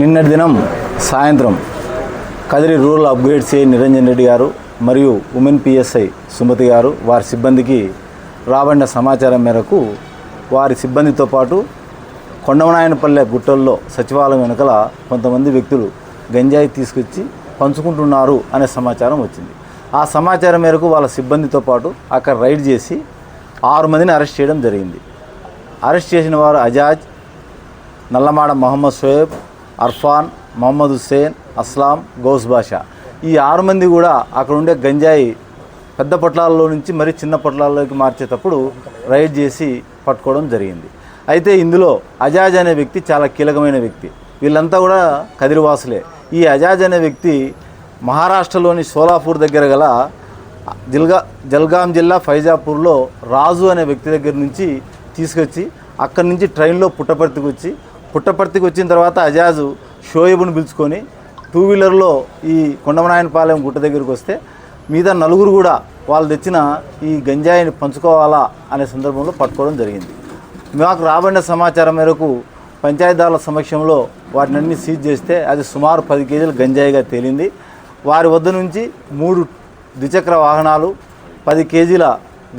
నిన్నటి దినం సాయంత్రం Kadiri rural upgrade CI Niranjan Reddy గారు మరియు ఉమెన్ పిఎస్ఐ సుమతి గారు వారి సిబ్బందికి రాబడిన సమాచారం మేరకు వారి సిబ్బందితో పాటు కొండమనాయనపల్లె గుట్టల్లో సచివాలయం వెనుకల కొంతమంది వ్యక్తులు గంజాయి తీసుకొచ్చి పంచుకుంటున్నారు అనే సమాచారం వచ్చింది. ఆ సమాచారం మేరకు వాళ్ళ సిబ్బందితో పాటు అక్కడ రైడ్ చేసి ఆరు మందిని అరెస్ట్ చేయడం జరిగింది. అరెస్ట్ చేసిన వారు అజాజ్ నల్లమాడ మహమ్మద్ షోయబ్ అర్ఫాన్ మొహమ్మద్ హుస్సేన్ అస్లాం గౌస్ బాషా. ఈ ఆరు మంది కూడా అక్కడ ఉండే గంజాయి పెద్ద పొట్లాల్లో నుంచి మరి చిన్న పొట్లాల్లోకి మార్చేటప్పుడు రైడ్ చేసి పట్టుకోవడం జరిగింది. అయితే ఇందులో అజాజ్ అనే వ్యక్తి చాలా కీలకమైన వ్యక్తి. వీళ్ళంతా కూడా కదిరివాసులే. ఈ అజాజ్ అనే వ్యక్తి మహారాష్ట్రలోని సోలాపూర్ దగ్గర గల జిల్గా జల్గాం జిల్లా ఫైజాపూర్లో రాజు అనే వ్యక్తి దగ్గర నుంచి తీసుకొచ్చి అక్కడి నుంచి ట్రైన్లో పుట్టపర్తికి వచ్చి పుట్టపర్తికి వచ్చిన తర్వాత అజాజు షోయబుని పిలుచుకొని టూ వీలర్లో ఈ కొండమనాయనపాలెం గుట్ట దగ్గరికి వస్తే మిగతా నలుగురు కూడా వాళ్ళు తెచ్చిన ఈ గంజాయిని పంచుకోవాలా అనే సందర్భంలో పట్టుకోవడం జరిగింది. మాకు రాబడిన సమాచారం మేరకు పంచాయతీదారుల సమక్షంలో వాటిని అన్ని సీజ్ చేస్తే అది సుమారు పది కేజీలు గంజాయిగా తేలింది. వారి వద్ద నుంచి మూడు ద్విచక్ర వాహనాలు పది కేజీల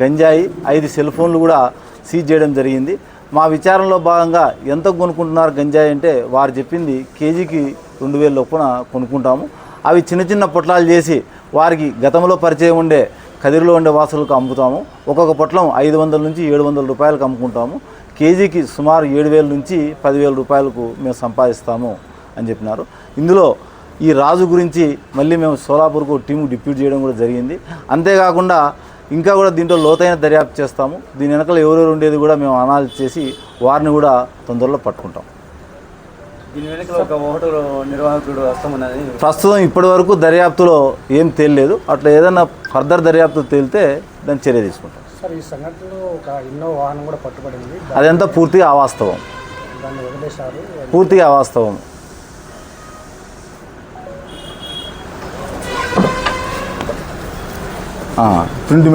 గంజాయి ఐదు సెల్ ఫోన్లు కూడా సీజ్ చేయడం జరిగింది. మా విచారణలో భాగంగా ఎంత కొనుక్కుంటున్నారు గంజాయి అంటే వారు చెప్పింది కేజీకి రెండు వేల లోపున కొనుక్కుంటాము. అవి చిన్న చిన్న పొట్లాలు చేసి వారికి గతంలో పరిచయం ఉండే కదిరిలో ఉండే వాసులకు అమ్ముతాము. ఒక్కొక్క పొట్లం ఐదు వందల నుంచి ఏడు వందల రూపాయలకు అమ్ముకుంటాము. కేజీకి సుమారు ఏడు వేల నుంచి పదివేల రూపాయలకు మేము సంపాదిస్తాము అని చెప్పినారు. ఇందులో ఈ రాజు గురించి మళ్ళీ మేము సోలాపూర్కు టీము డిప్యూట్ చేయడం కూడా జరిగింది. అంతేకాకుండా ఇంకా కూడా దీంట్లో లోతైన దర్యాప్తు చేస్తాము. దీని వెనకాల ఎవరెవరు ఉండేది కూడా మేము అనాలిసిస్ చేసి వారిని కూడా తొందరలో పట్టుకుంటాం. దీని వెనక ఒక హోటల్ నిర్వాహకుడు వస్తామన్నది ప్రస్తుతం ఇప్పటి వరకు దర్యాప్తులో ఏం తేలలేదు. అట్లా ఏదైనా ఫర్దర్ దర్యాప్తు తేలితే దాన్ని చర్య తీసుకుంటాం. సార్ ఈ సంఘటనలో ఒక ఇన్నో వాహనం కూడా పట్టుబడింది. అదంతా పూర్తిగా అవాస్తవం. దాన్ని వదిలేశారు. పూర్తిగా అవాస్తవం. ప్రింట్